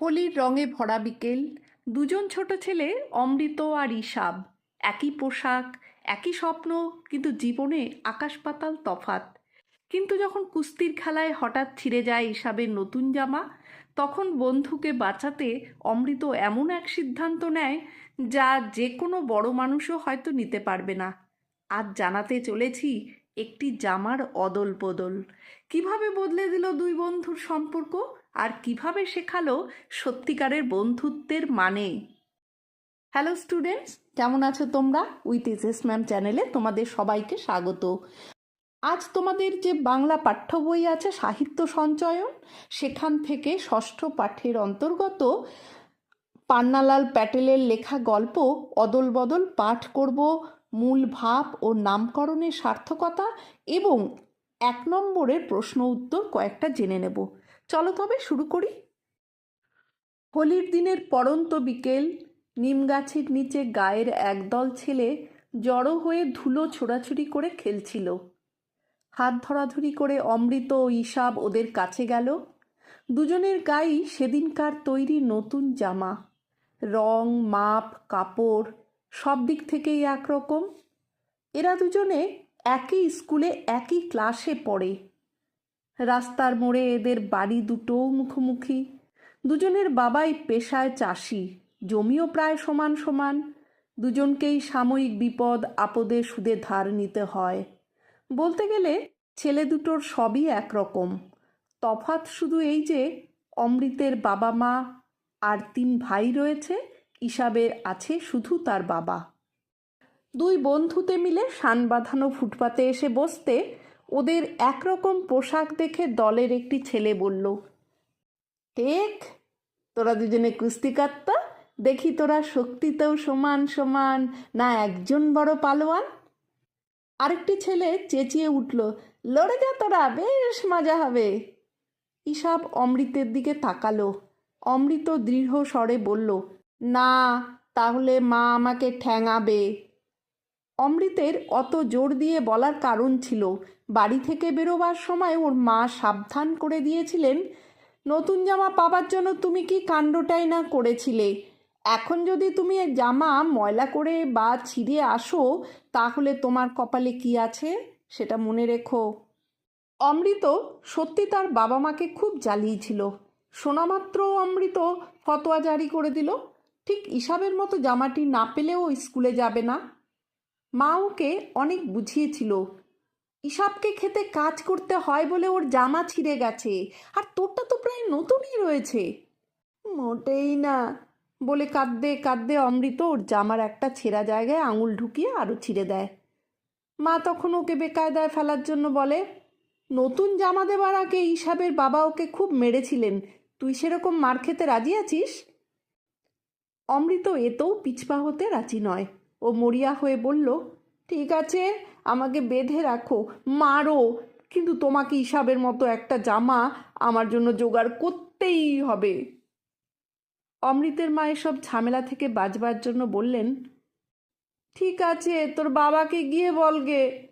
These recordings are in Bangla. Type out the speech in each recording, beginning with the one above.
হোলির রঙে ভরা বিকেল, দুজন ছোট ছেলে অমৃত আর ইসাব একই পোশাক, একই স্বপ্ন, কিন্তু জীবনে আকাশ পাতাল তফাত কিন্তু যখন কুস্তির খেলায় হঠাৎ ছিঁড়ে যায় ইসাবের নতুন জামা, তখন বন্ধুকে বাঁচাতে অমৃত এমন এক সিদ্ধান্ত নেয় যা যে কোনো বড় মানুষও হয়তো নিতে পারবে না। আজ জানাতে চলেছি একটি জামার অদল বদল কীভাবে বদলে দিল দুই বন্ধুর সম্পর্ক? আর কীভাবে শেখালো সত্যিকারের বন্ধুত্বের মানে? হ্যালো স্টুডেন্টস, কেমন আছো তোমরা? উইথ এস ম্যাম চ্যানেলে তোমাদের সবাইকে স্বাগত। আজ তোমাদের যে বাংলা পাঠ্য বই আছে, সাহিত্য সঞ্চয়ন, সেখান থেকে ষষ্ঠ পাঠের অন্তর্গত পান্নালাল প্যাটেলের লেখা গল্প অদল বদল পাঠ করব। মূল ভাব ও নামকরণের সার্থকতা এবং এক নম্বরের প্রশ্ন উত্তর কয়েকটা জেনে নেব। চলো তবে শুরু করি। হোলির দিনের পড়ন্ত বিকেল, নিম গাছের নিচে গায়ের একদল ছেলে জড়ো হয়ে ধুলো ছোড়াছুড়ি করে খেলছিল। হাত ধরাধরি করে অমৃত ও ইসাব ওদের কাছে গেল। দুজনের গায়েই সেদিনকার তৈরি নতুন জামা। রং, মাপ, কাপড় সব দিক থেকেই একরকম। এরা দুজনে একই স্কুলে একই ক্লাসে পড়ে। রাস্তার মোড়ে এদের বাড়ি দুটোও মুখোমুখি। দুজনের বাবাই পেশায় চাষি, জমিও প্রায় সমান সমান। দুজনকেই সাময়িক বিপদ, আপদে সুদে ধার নিতে হয়। বলতে গেলে ছেলে দুটোর সবই একরকম। তফাৎ শুধু এই যে, অমৃতের বাবা মা আর তিন ভাই রয়েছে ইসাবের আছে শুধু তার বাবা। দুই বন্ধুতে মিলে সান বাঁধানো ফুটপাতে এসে বসতে ওদের একরকম পোশাক দেখে দলের একটি ছেলে বলল ঠিক তোরা দুজনে কুস্তি কাটতা, দেখি তোরা শক্তিতেও সমান সমান, না একজন বড় পালোয়ান? আরেকটি ছেলে চেঁচিয়ে উঠল, লড়ে যা তোরা, বেশ মজা হবে। ইসাব অমৃতের দিকে তাকালো। অমৃত দৃঢ় স্বরে বলল না, তাহলে মা আমাকে ঠ্যাঙাবে। অমৃতের অত জোর দিয়ে বলার কারণ ছিল, বাড়ি থেকে বেরোবার সময় ওর মা সাবধান করে দিয়েছিলেন, নতুন জামা পাবার জন্য তুমি কি কাণ্ডটাই না করেছিলে? এখন যদি তুমি জামা ময়লা করে বা ছিঁড়ে আসো, তাহলে তোমার কপালে কি আছে? সেটা মনে রেখো। অমৃত সত্যি তার বাবা মাকে খুব জ্বালিয়েছিল। শোনামাত্র অমৃত ফতোয়া জারি করে দিল। ঠিক ইসাবের মতো জামাটি না পেলেও স্কুলে যাবে না? মা ওকে অনেক বুঝিয়েছিল। ইসাবকে খেতে কাজ করতে হয় বলে ওর জামা ছিঁড়ে গেছে, আর তোরটা তো প্রায় নতুনই রয়েছে। মোটেই না, বলে কাঁদতে কাঁদতে অমৃত ওর জামার একটা ছেঁড়া জায়গায় আঙুল ঢুকিয়ে আরও ছিঁড়ে দেয়। মা তখন ওকে বেকায়দায় ফেলার জন্য বলে, নতুন জামা দেবার আগে ইসাবের বাবা ওকে খুব মেরেছিলেন। তুই সেরকম মার খেতে রাজি আছিস? অমৃত এতেও পিছপা হতে রাজি নয়। ও মরিয়া হয়ে বলল, ঠিক আছে, আমাকে বেঁধে রাখো, মারো। কিন্তু তোমাকে হিসাবের মতো একটা জামা আমার জন্য জোগাড় করতেই হবে। অমৃতের মা এসব ঝামেলা থেকে বাঁচবার জন্য বললেন, ঠিক আছে, তোর বাবাকে গিয়ে বলগে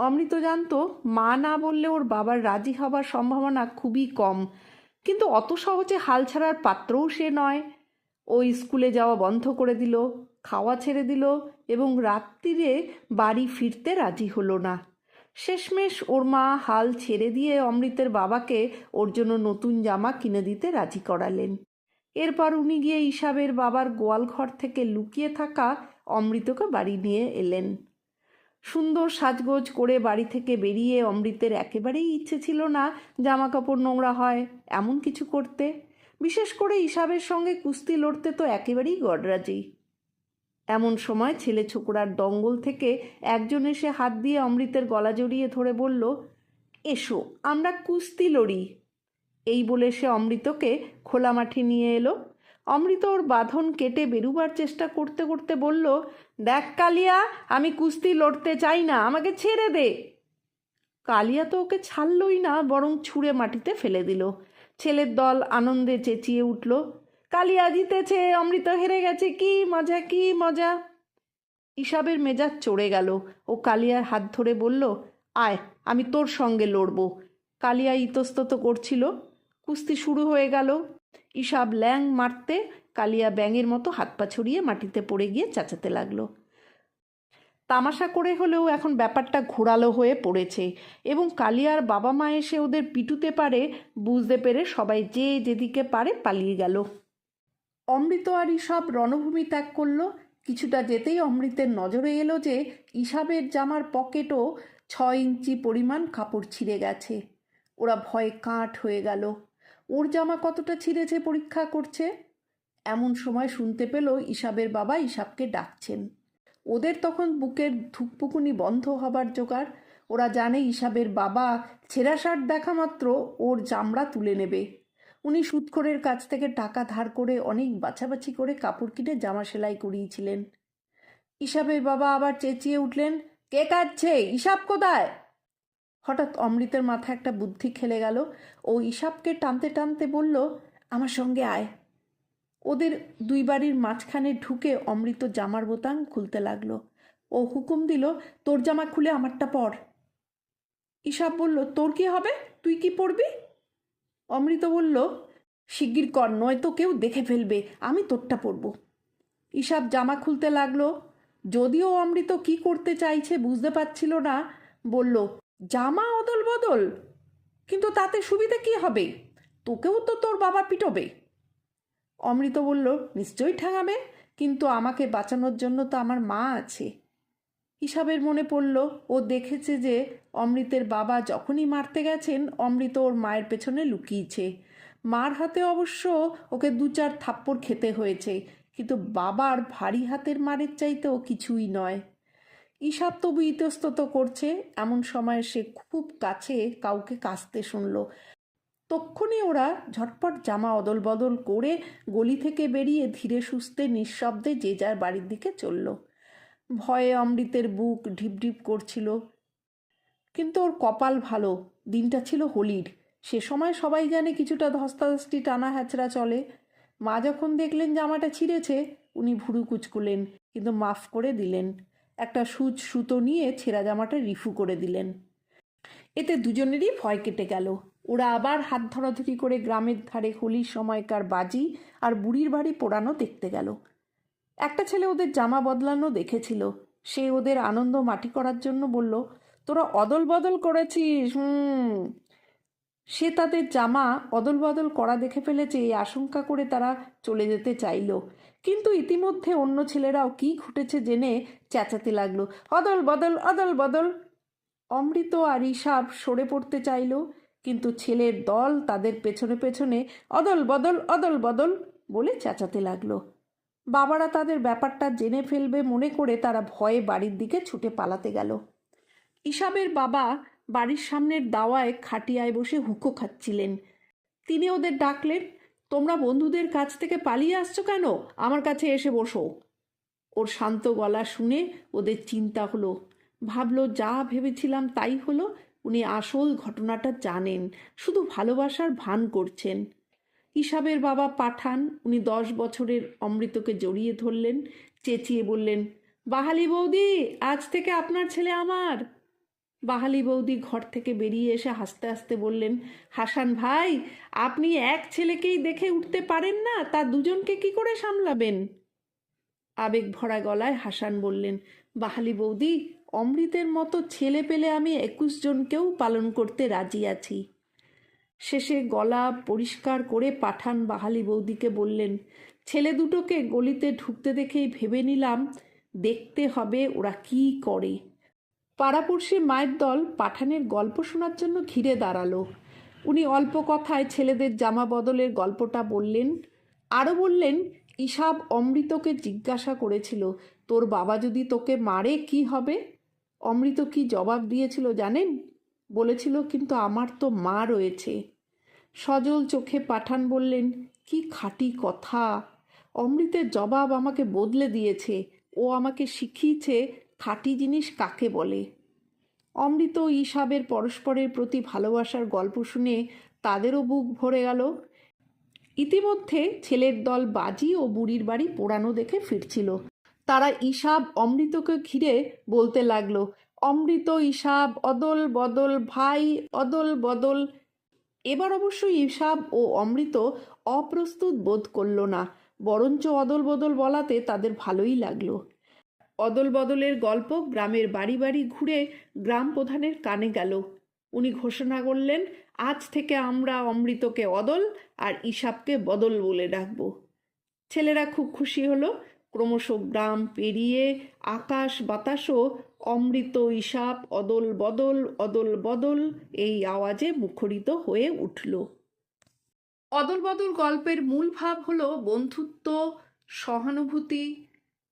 অমৃত জানতো, মা না বললে ওর বাবার রাজি হবার সম্ভাবনা খুবই কম। কিন্তু অত সহজে হাল ছাড়ার পাত্রও সে নয়। ও স্কুলে যাওয়া বন্ধ করে দিল, খাওয়া ছেড়ে দিল এবং রাত্রিরে বাড়ি ফিরতে রাজি হলো না। শেষমেশ ওর মা হাল ছেড়ে দিয়ে অমৃতের বাবাকে ওর জন্য নতুন জামা কিনে দিতে রাজি করালেন। এরপর উনি গিয়ে ইসাবের বাবার গোয়াল ঘর থেকে লুকিয়ে থাকা অমৃতকে বাড়ি নিয়ে এলেন। সুন্দর সাজগোজ করে বাড়ি থেকে বেরিয়ে অমৃতের একেবারেই ইচ্ছে ছিল না জামা কাপড় নোংরা হয় এমন কিছু করতে। বিশেষ করে ইসাবের সঙ্গে কুস্তি লড়তে তো একেবারেই গডরাজি। এমন সময় ছেলে ছোকরার দঙ্গল থেকে একজন এসে হাত দিয়ে অমৃতের গলা জড়িয়ে ধরে বলল, এসো, আমরা কুস্তি লড়ি। এই বলে সে অমৃতকে খোলা মাঠে নিয়ে এলো। অমৃত ওর বাঁধন কেটে বেরুবার চেষ্টা করতে করতে বলল, দেখ কালিয়া, আমি কুস্তি লড়তে চাই না, আমাকে ছেড়ে দে। কালিয়া তো ওকে ছাড়লই না, বরং ছুঁড়ে মাটিতে ফেলে দিল। ছেলের দল আনন্দে চেঁচিয়ে উঠল কালিয়া জিতেছে অমৃত হেরে গেছে, কি মজা কি মজা? ইসাবের মেজাজ চড়ে গেল ও কালিয়ার হাত ধরে বলল, আয়, আমি তোর সঙ্গে লড়ব। কালিয়া ইতস্তত করছিল, কুস্তি শুরু হয়ে গেল। ইসাব ল্যাং মারতে কালিয়া ব্যাঙের মতো হাত পা ছড়িয়ে মাটিতে পড়ে গিয়ে চেঁচাতে লাগল। তামাশা করে হলেও এখন ব্যাপারটা ঘোরালো হয়ে পড়েছে এবং কালিয়ার বাবা মা এসে ওদের পিটুতে পারে, বুঝতে পেরে সবাই যে যেদিকে পারে পালিয়ে গেল। অমৃত আর ইসাব রণভূমি ত্যাগ করল। কিছুটা যেতেই অমৃতের নজরে এলো যে ইসাবের জামার পকেটও ছ ইঞ্চি পরিমাণ কাপড় ছিঁড়ে গেছে। ওরা ভয়ে কাঠ হয়ে গেল। ওর জামা কতটা ছিঁড়েছে পরীক্ষা করছে? এমন সময় শুনতে পেল ইসাবের বাবা ইসাবকে ডাকছেন। ওদের তখন বুকের ধুকপুকুনি বন্ধ হবার জোগাড়। ওরা জানে ইসাবের বাবা ছেঁড়া শার্ট দেখা মাত্র ওর চামড়া তুলে নেবে। উনি সুৎখোরের কাছ থেকে টাকা ধার করে অনেক বাছাবাছি করে কাপড় কিনে জামা সেলাই করিয়েছিলেন। ইসাবের বাবা আবার চেঁচিয়ে উঠলেন, কে কাটছে ইসাব কোথায়? হঠাৎ অমৃতের মাথায় একটা বুদ্ধি খেলে গেল। ও ইসাবকে টানতে টানতে বলল, আমার সঙ্গে আয়। ওদের দুই বাড়ির মাঝখানে ঢুকে অমৃত জামার বোতাম খুলতে লাগল। ও হুকুম দিল, তোর জামা খুলে আমারটা পর। ইসাব বলল, তোর কি হবে? তুই কি পরবি? অমৃত বলল, শিগগির কর নয়তো কেউ দেখে ফেলবে, আমি তোরটা পরব। ইসাব জামা খুলতে লাগল। যদিও অমৃত কি করতে চাইছে বুঝতে পারছিল না, বলল, জামা অদল বদল কিন্তু তাতে সুবিধা কি হবে? তোকেও তো তোর বাবা পিটবে। অমৃত বলল, নিশ্চয়ই ঠেঙাবে, কিন্তু আমাকে বাঁচানোর জন্য তো আমার মা আছে। হিসাবের মনে পড়ল, ও দেখেছে যে অমৃতের বাবা যখনই মারতে গেছেন, অমৃত ওর মায়ের পেছনে লুকিয়েছে। মার হাতে অবশ্য ওকে দু চার থাপ্পড় খেতে হয়েছে, কিন্তু বাবার ভারী হাতের মারের চাইতেও কিছুই নয়। ঈশাব তবু ইতস্তত করছে, এমন সময় সে খুব কাছে কাউকে কাশতে শুনল। তক্ষুনি ওরা ঝটপট জামা অদল বদল করে গলি থেকে বেরিয়ে ধীরে সুস্থে নিঃশব্দে যে যার বাড়ির দিকে চলল। ভয়ে অমৃতের বুক ঢিপঢিপ করছিল। কিন্তু ওর কপাল ভালো, দিনটা ছিল হোলির। সে সময় সবাই জানে কিছুটা ধস্তাধস্তি, টানা হ্যাচড়া চলে। মা যখন দেখলেন জামাটা ছিঁড়েছে, উনি ভুরু কুচকুলেন, কিন্তু মাফ করে দিলেন। একটা সুচ সুতো নিয়ে ছেঁড়া জামাটা রিফু করে দিলেন। এতে দুজনেরই ভয় কেটে গেল। ওরা আবার হাত ধরাধরি করে গ্রামের ধারে হোলির সময়কার বাজি আর বুড়ির বাড়ি পোড়ানো দেখতে গেল। একটা ছেলে ওদের জামা বদলানো দেখেছিল। সে ওদের আনন্দ মাটি করার জন্য বলল, তোরা অদল বদল করেছিস, হুম। সে তাদের জামা অদল বদল করা দেখে ফেলেছে এই আশঙ্কা করে তারা চলে যেতে চাইল। কিন্তু ইতিমধ্যে অন্য ছেলেরাও কি ঘটেছে জেনে চেঁচাতে লাগল। অদল বদল অদল বদল। অমৃত আর ইসাব সরে পড়তে চাইল। কিন্তু ছেলের দল তাদের পেছনে পেছনে অদল বদল অদল বদল বলে চেঁচাতে লাগল। বাবারা তাদের ব্যাপারটা জেনে ফেলবে মনে করে তারা ভয়ে বাড়ির দিকে ছুটে পালাতে গেল। ইসাবের বাবা বাড়ির সামনের দাওয়ায় খাটিয়ায় বসে হুকো খাচ্ছিলেন। তিনি ওদের ডাকলেন, তোমরা বন্ধুদের কাছ থেকে পালিয়ে আসছো কেন? আমার কাছে এসে বসো। ওর শান্ত গলা শুনে ওদের চিন্তা হলো। ভাবলো, যা ভেবেছিলাম তাই হলো উনি আসল ঘটনাটা জানেন, শুধু ভালোবাসার ভান করছেন। ইসাবের বাবা পাঠান, উনি দশ বছরের অমৃতকে জড়িয়ে ধরলেন, চেঁচিয়ে বললেন, বাহালি বৌদি, আজ থেকে আপনার ছেলে আমার। বাহালি বৌদি ঘর থেকে বেরিয়ে এসে হাসতে হাসতে বললেন, হাসান ভাই, আপনি এক ছেলেকেই দেখে উঠতে পারেন না, তা দুজনকে কি করে সামলাবেন? আবেগ ভরা গলায় হাসান বললেন, বাহালি বৌদি অমৃতের মতো ছেলে পেলে আমি একুশ জনকেও পালন করতে রাজি আছি। শেষে গলা পরিষ্কার করে পাঠান বাহালি বৌদিকে বললেন, ছেলে দুটোকে গলিতে ঢুকতে দেখেই ভেবে নিলাম দেখতে হবে ওরা কি করে। পাড়াপড়শি মায়ের দল পাঠানের গল্প শোনার জন্য ঘিরে দাঁড়াল। উনি অল্প কথায় ছেলেদের জামা বদলের গল্পটা বললেন। আরও বললেন ইসাব অমৃতকে জিজ্ঞাসা করেছিল, তোর বাবা যদি তোকে মারে, কি হবে? অমৃত কি জবাব দিয়েছিল জানেন? বলেছিল, কিন্তু আমার তো মা রয়েছে। সজল চোখে পাঠান বললেন, কি খাঁটি কথা। অমৃতের জবাব আমাকে বদলে দিয়েছে। ও আমাকে শিখিয়েছে খাঁটি জিনিস কাকে বলে। অমৃত ইসাবের পরস্পরের প্রতি ভালোবাসার গল্প শুনে তাদেরও বুক ভরে গেল। ইতিমধ্যে ছেলের দল বাজি ও বুড়ির বাড়ি পোড়ানো দেখে ফিরছিল। তারা ইসাব অমৃতকে ঘিরে বলতে লাগল, অমৃত ইসাব অদল বদল, ভাই, অদল বদল। এবার অবশ্য ইসাব ও অমৃত অপ্রস্তুত বোধ করল না, বরঞ্চ অদল বদল বলাতে তাদের ভালোই লাগল। অদল বদলের গল্প গ্রামের বাড়ি বাড়ি ঘুরে গ্রাম প্রধানের কানে গেল। উনি ঘোষণা করলেন, আজ থেকে আমরা অমৃতকে অদল আর ইসাবকে বদল বলে ডাকবো। ছেলেরা খুব খুশি হলো ক্রমশ গ্রাম পেরিয়ে আকাশ বাতাসও অমৃত ইসাপ, অদল বদল অদল বদল এই আওয়াজে মুখরিত হয়ে উঠল। অদল বদল গল্পের মূল ভাব হল বন্ধুত্ব, সহানুভূতি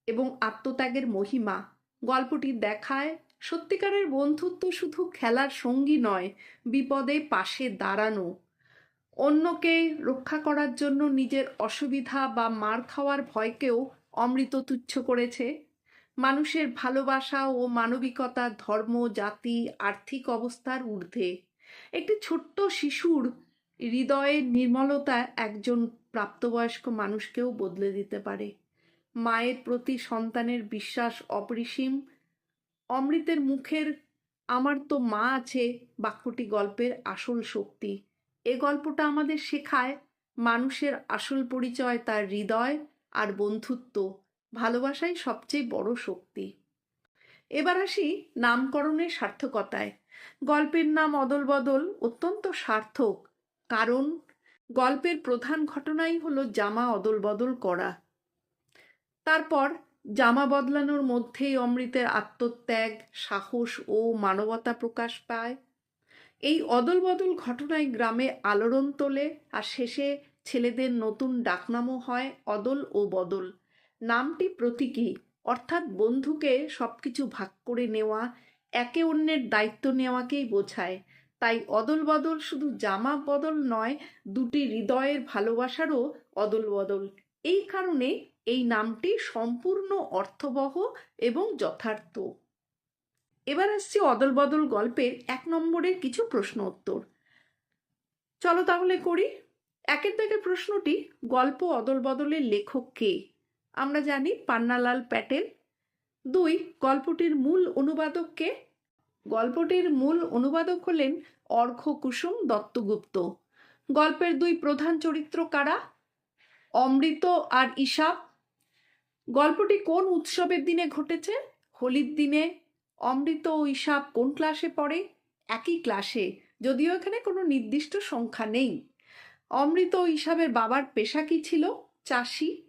এবং আত্মত্যাগের মহিমা। গল্পটি দেখায় সত্যিকারের বন্ধুত্ব শুধু খেলার সঙ্গী নয়, বিপদে পাশে দাঁড়ানো। অন্যকে রক্ষা করার জন্য নিজের অসুবিধা বা মার খাওয়ার ভয়কেও অমৃত তুচ্ছ করেছে। মানুষের ভালোবাসা ও মানবিকতা, ধর্ম, জাতি, আর্থিক অবস্থার ঊর্ধ্বে। একটি ছোট্ট শিশুর হৃদয়ের নির্মলতা একজন প্রাপ্তবয়স্ক মানুষকেও বদলে দিতে পারে। মায়ের প্রতি সন্তানের বিশ্বাস অপরিসীম। অমৃতের মুখের আমার তো মা আছে বাক্যটি গল্পের আসল শক্তি। এ গল্পটা আমাদের শেখায় মানুষের আসল পরিচয়, তার হৃদয় আর বন্ধুত্ব ভালোবাসাই সবচেয়ে বড় শক্তি। এবার আসি নামকরণের সার্থকতায়। গল্পের নাম অদল বদল অত্যন্ত সার্থক, কারণ গল্পের প্রধান ঘটনাই হলো জামা অদল বদল করা। তারপর জামা বদলানোর মধ্যেই অমৃতের আত্মত্যাগ, সাহস ও মানবতা প্রকাশ পায়। এই অদল বদল ঘটনায় গ্রামে আলোড়ন তোলে আর শেষে ছেলেদের নতুন ডাকনামও হয় অদল ও বদল। নামটি প্রতীকী, অর্থাৎ বন্ধুকে সব কিছু ভাগ করে নেওয়া, একে অন্যের দায়িত্ব নেওয়াকেই বোঝায়। তাই অদল বদল শুধু জামা বদল নয়, দুটি হৃদয়ের ভালোবাসারও অদল বদল। এই কারণে এই নামটি সম্পূর্ণ অর্থবহ এবং যথার্থ। এবার আসছি অদল বদল গল্পের এক নম্বরের কিছু প্রশ্ন উত্তর। চলো তাহলে করি। একের থেকে প্রশ্নটি গল্প অদল বদলের লেখক কে? আমরা জানি পান্নালাল প্যাটেল। দুই, গল্পটির মূল অনুবাদক কে? গল্পটির মূল অনুবাদক হলেন অর্ঘ কুসুম দত্তগুপ্ত। গল্পের দুই প্রধান চরিত্র কারা? অমৃত আর ইসাব গল্পটি কোন উৎসবের দিনে ঘটেছে? হোলির দিনে। অমৃত ও ইসাব কোন ক্লাসে পড়ে? একই ক্লাসে। যদিও এখানে কোনো নির্দিষ্ট সংখ্যা নেই। অমৃত ইসাবের বাবার পেশা কি ছিল? চাষি।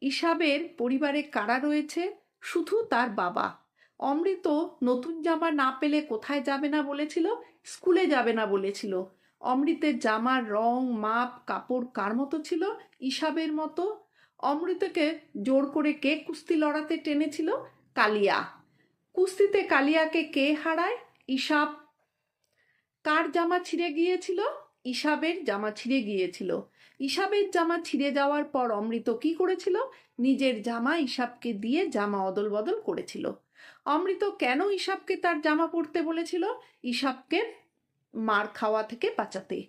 ইসাবের পরিবারে কারা রয়েছে? শুধু তার বাবা। অমৃত নতুন জামা না পেলে কোথায় যাবে না বলেছিল? স্কুলে যাবে না বলেছিল। অমৃতের জামার রং, মাপ, কাপড় কার মতো ছিল? ইসাবের মতো। অমৃতকে জোর করে কে কুস্তি লড়াতে টেনেছিল? কালিয়া। কুস্তিতে কালিয়াকে কে হারায়? ইসাব কার জামা ছিঁড়ে গিয়েছিল? ইসাবের জামা ছিঁড়ে গিয়েছিল। ইসাবের জামা ছিঁড়ে যাওয়ার পর অমৃত কি করেছিল? নিজের জামা ইসাবকে দিয়ে জামা অদল বদল করেছিল। অমৃত কেন ইসাবকে তার জামা পরতে বলেছিল? ইসাবকে মার খাওয়া থেকে বাঁচাতে।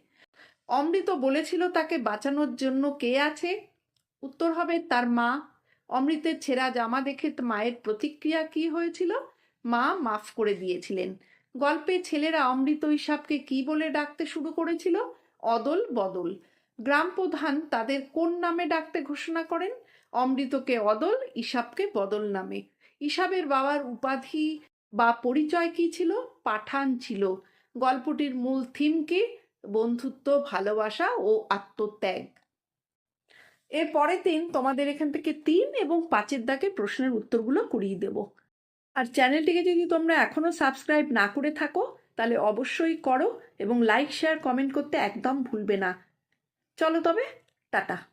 অমৃত বলেছিল, তাকে বাঁচানোর জন্য কে আছে? উত্তর হবে, তার মা। অমৃতের ছেঁড়া জামা দেখে মায়ের প্রতিক্রিয়া কি হয়েছিল? মা মাফ করে দিয়েছিলেন। গল্পে ছেলেরা অমৃত ইসাবকে কি বলে ডাকতে শুরু করেছিল? অদল বদল। গ্রাম প্রধান তাদের কোন নামে ডাকতে ঘোষণা করেন? অমৃতকে অদল, ইসাবকে বদল নামে। ইসাবের বাবার উপাধি বা পরিচয় কি ছিল? পাঠান ছিল। গল্পটির মূল থিম কি? বন্ধুত্ব, ভালোবাসা ও আত্মত্যাগ। এর পরের দিন তোমাদের এখান থেকে তিন এবং পাঁচের দাগে প্রশ্নের উত্তরগুলো করিয়ে দেব। আর চ্যানেলটিকে যদি তোমরা এখনও সাবস্ক্রাইব না করে থাকো, তাহলে অবশ্যই করো এবং লাইক, শেয়ার, কমেন্ট করতে একদম ভুলবে না। চলো তবে, টাটা।